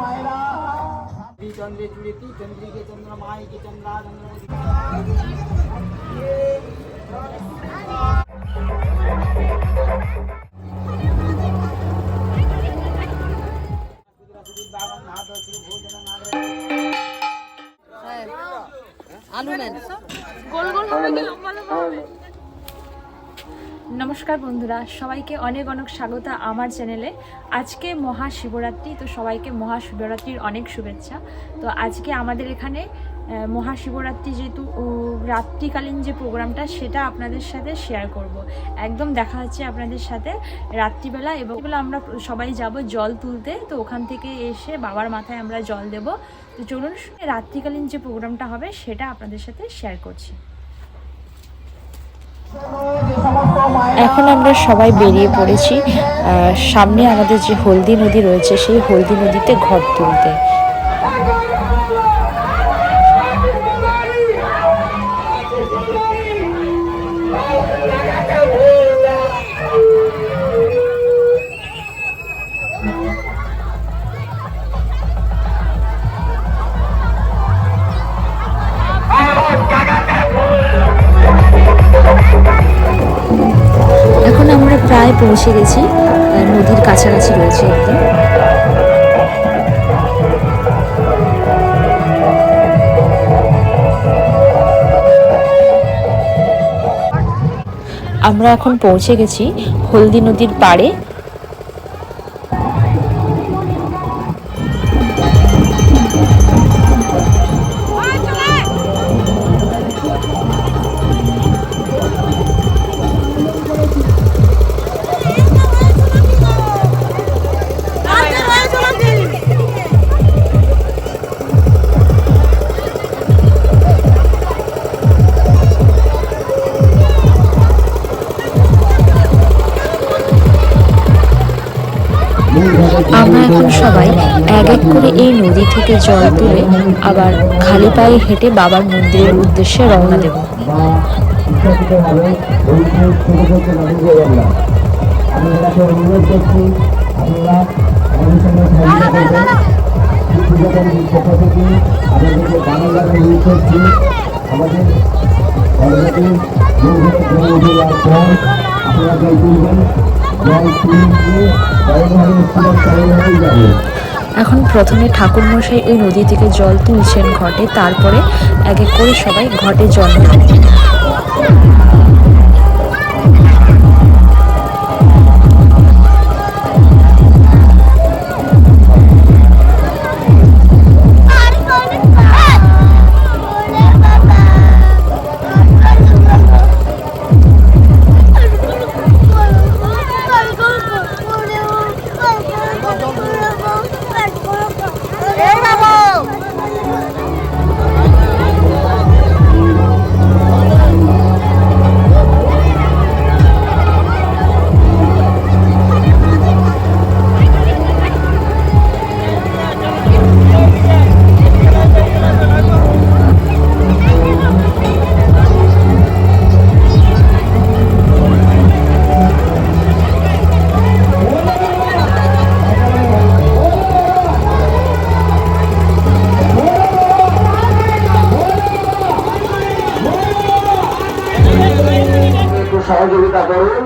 मायरा। चंद्रे चुड़ेती चंद्री के चंद्रमाई के चंद्रा हाँ। आलू नहीं। गोल गोल लंबा लंबा নমস্কার বন্ধুরা, সবাইকে অনেক অনেক স্বাগত আমার চ্যানেলে। আজকে মহাশিবরাত্রি, তো সবাইকে মহাশিবরাত্রির অনেক শুভেচ্ছা। তো আজকে আমাদের এখানে মহাশিবরাত্রি যেহেতু রাত্রিকালীন যে প্রোগ্রামটা, সেটা আপনাদের সাথে শেয়ার করব। একদম দেখা হচ্ছে আপনাদের সাথে রাত্রিবেলা এবং এবেলা আমরা সবাই যাব জল তুলতে। তো ওখান থেকে এসে বাবার মাথায় আমরা জল দেব। তো চলুন রাত্রিকালীন যে প্রোগ্রামটা হবে, সেটা আপনাদের সাথে শেয়ার করছি। এখন আমরা সবাই বেরিয়ে পড়েছি সামনে আমাদের যে হলদি নদী রয়েছে, সেই হলদি নদীতে ঘর তুলতে। পৌঁছে গেছি। নদীর কাছাকাছি রয়েছে একদম। আমরা এখন পৌঁছে গেছি হলদি নদীর পাড়ে। সবাই এক এক করে এই নদী থেকে জল তুলে আবার খালি পায়ে হেঁটে বাবার মন্দিরের উদ্দেশ্যে রওনা দেব। আমাদের আপনারা এখন প্রথমে ঠাকুরমশাই ওই নদী থেকে জল তুলছেন ঘটে, তারপরে এক এক করে সবাই ঘটে জল সহযোগিতা করুন।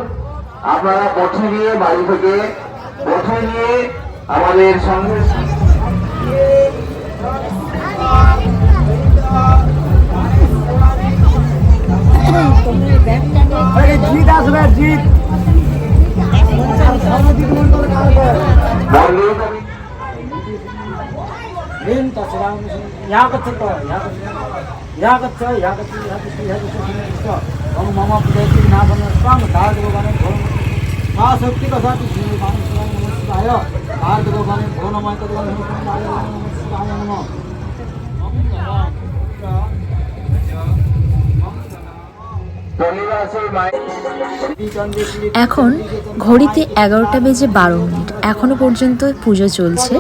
আপনারা বঠে নিয়ে বাড়ি থেকে বঠে নিয়ে আমাদের সঙ্গে জিত আসবে জিত মন্দির याच या ममिक नमस्तामस्ता এখন ঘড়িতে এগারোটা বেজে বারো মিনিট। এখনও পর্যন্ত পুজো চলছে।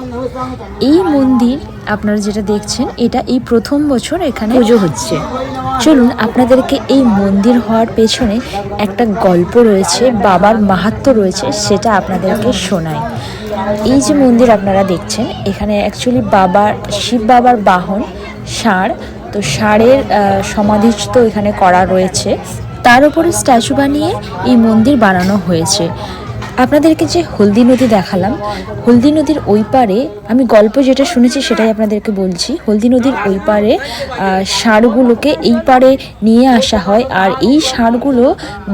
এই মন্দির আপনারা যেটা দেখছেন, এটা এই প্রথম বছর এখানে পুজো হচ্ছে। চলুন, আপনাদেরকে এই মন্দির হওয়ার পেছনে একটা গল্প রয়েছে, বাবার মাহাত্ম্য রয়েছে, সেটা আপনাদেরকে শোনায় এই যে মন্দির আপনারা দেখছেন, এখানে অ্যাকচুয়ালি বাবার শিব বাবার বাহন, ষাঁড়। তো ষাঁড়ের সমাধিস্থ এখানে করা রয়েছে। তার উপরে স্ট্যাচু বানিয়ে এই মন্দির বানানো হয়েছে। আপনাদেরকে যে হলদি নদী দেখালাম, হলদি নদীর ওই পারে আমি গল্প যেটা শুনেছি সেটাই আপনাদেরকে বলছি। হলদি নদীর ওই পারে ষাঁড়গুলোকে এই পারে নিয়ে আসা হয় আর এই ষাঁড়গুলো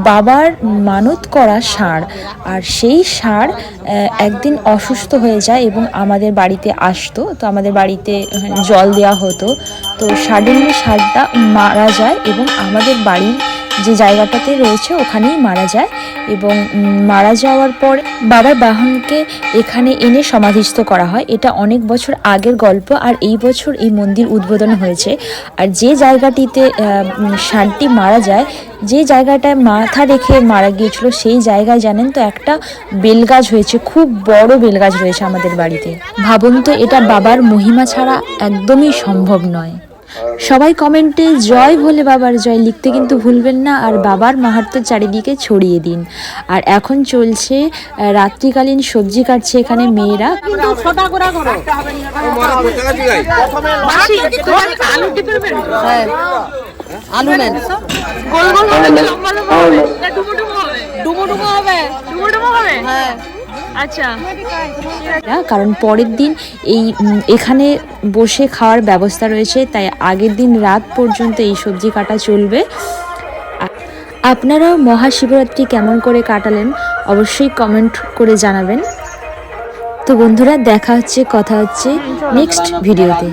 বাবার মানত করা ষাঁড়। আর সেই ষাঁড় একদিন অসুস্থ হয়ে যায় এবং আমাদের বাড়িতে আসতো। তো আমাদের বাড়িতে জল দেওয়া হতো। তো সাডেনলি ষাঁড়টা মারা যায় এবং আমাদের বাড়ির যে জায়গাটাতে রয়েছে ওখানেই মারা যায় এবং মারা যাওয়ার পর বাবার বাহনকে এখানে এনে সমাধিস্থ করা হয়। এটা অনেক বছর আগের গল্প আর এই বছর এই মন্দির উদ্বোধন হয়েছে। আর যে জায়গাটিতে ষাঁড়টি মারা যায়, যে জায়গাটায় মাথা রেখে মারা গিয়েছিল সেই জায়গায় জানেন তো একটা বেলগাছ হয়েছে, খুব বড় বেলগাছ রয়েছে আমাদের বাড়িতে। ভাবুন তো, এটা বাবার মহিমা ছাড়া একদমই সম্ভব নয়। সবাই কমেন্টে জয় ভোলে বাবার জয় লিখতে কিন্তু ভুলবেন না আর বাবার মাহাত্ম চারিদিকে ছড়িয়ে দিন। আর এখন চলছে রাত্রিকালীন সবজি কাটছে এখানে মেয়েরা। আলু নেন। হ্যাঁ। আচ্ছা। কারণ পরের দিন এই এখানে বসে খাওয়ার ব্যবস্থা রয়েছে তাই আগের দিন রাত পর্যন্ত এই সবজি কাটা চলবে। আপনারাও মহাশিবরাত্রি কেমন করে কাটালেন অবশ্যই কমেন্ট করে জানাবেন। তো বন্ধুরা দেখা হচ্ছে কথা হচ্ছে নেক্সট ভিডিওতে